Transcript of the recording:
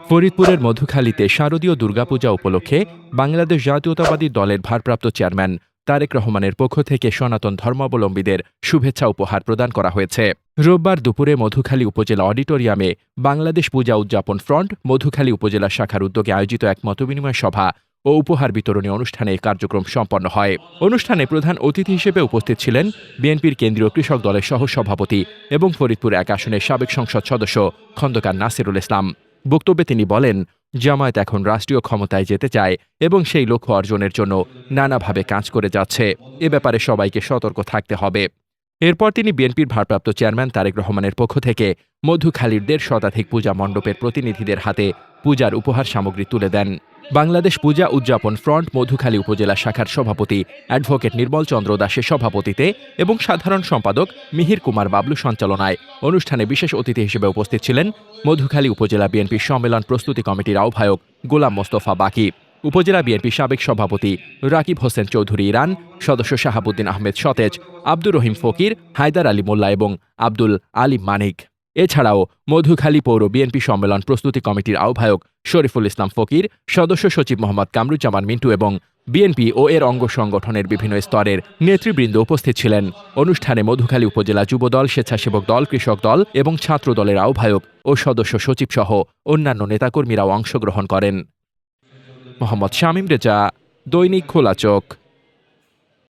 ফরিদপুরের মধুখালীতে শারদীয় দুর্গাপূজা উপলক্ষে বাংলাদেশ জাতীয়তাবাদী দলের ভারপ্রাপ্ত চেয়ারম্যান তারেক রহমানের পক্ষ থেকে সনাতন ধর্মাবলম্বীদের শুভেচ্ছা উপহার প্রদান করা হয়েছে। রোববার দুপুরে মধুখালী উপজেলা অডিটোরিয়ামে বাংলাদেশ পূজা উদযাপন ফ্রন্ট মধুখালী উপজেলা শাখার উদ্যোগে আয়োজিত এক মতবিনিময় সভা ও উপহার বিতরণী অনুষ্ঠানে কার্যক্রম সম্পন্ন হয়। অনুষ্ঠানে প্রধান অতিথি হিসেবে উপস্থিত ছিলেন বিএনপির কেন্দ্রীয় কৃষক দলের সহ সভাপতি এবং ফরিদপুর এক আসনের সাবেক সংসদ সদস্য খন্দকার নাসিরুল ইসলাম। বক্তব্যে তিনি বলেন, জামায়াত এখন রাষ্ট্রীয় ক্ষমতায় যেতে চায় এবং সেই লক্ষ্য অর্জনের জন্য নানাভাবে কাজ করে যাচ্ছে। এ ব্যাপারে সবাইকে সতর্ক থাকতে হবে। এরপর তিনি বিএনপির ভারপ্রাপ্ত চেয়ারম্যান তারেক রহমানের পক্ষ থেকে মধুখালীর দেড় শতাধিক পূজা মণ্ডপের প্রতিনিধিদের হাতে পূজার উপহার সামগ্রী তুলে দেন। বাংলাদেশ পূজা উদযাপন ফ্রন্ট মধুখালী উপজেলা শাখার সভাপতি অ্যাডভোকেট নির্মল চন্দ্র দাসের সভাপতিতে এবং সাধারণ সম্পাদক মিহির কুমার বাবলু সঞ্চালনায়। অনুষ্ঠানে বিশেষ অতিথি হিসেবে উপস্থিত ছিলেন মধুখালী উপজেলা বিএনপি সম্মেলন প্রস্তুতি কমিটির আহ্বায়ক গোলাম মোস্তফা বাকি। উপজেলা বিএনপি সাবেক সভাপতি রাকিব হোসেন চৌধুরী ইরান, সদস্য শাহাবুদ্দিন আহমেদ সতেজ, আব্দুর রহিম ফকির, হায়দার আলী মোল্লা এবং আব্দুল আলী মানিক। এছাড়াও মধুখালী পৌর বিএনপি সম্মেলন প্রস্তুতি কমিটির আহ্বায়ক শরীফুল ইসলাম ফকির, সদস্য সচিব মোহাম্মদ কামরুজ্জামান মিন্টু এবং বিএনপি ও এর অঙ্গ সংগঠনের বিভিন্ন স্তরের নেতৃবৃন্দ উপস্থিত ছিলেন। অনুষ্ঠানে মধুখালী উপজেলা যুবদল, স্বেচ্ছাসেবক দল, কৃষক দল এবং ছাত্র দলের আহ্বায়ক ও সদস্য সচিব সহ অন্যান্য নেতাকর্মীরাও অংশগ্রহণ করেন। মোহাম্মদ শামীম রেজা, দৈনিক খোলা চোখ।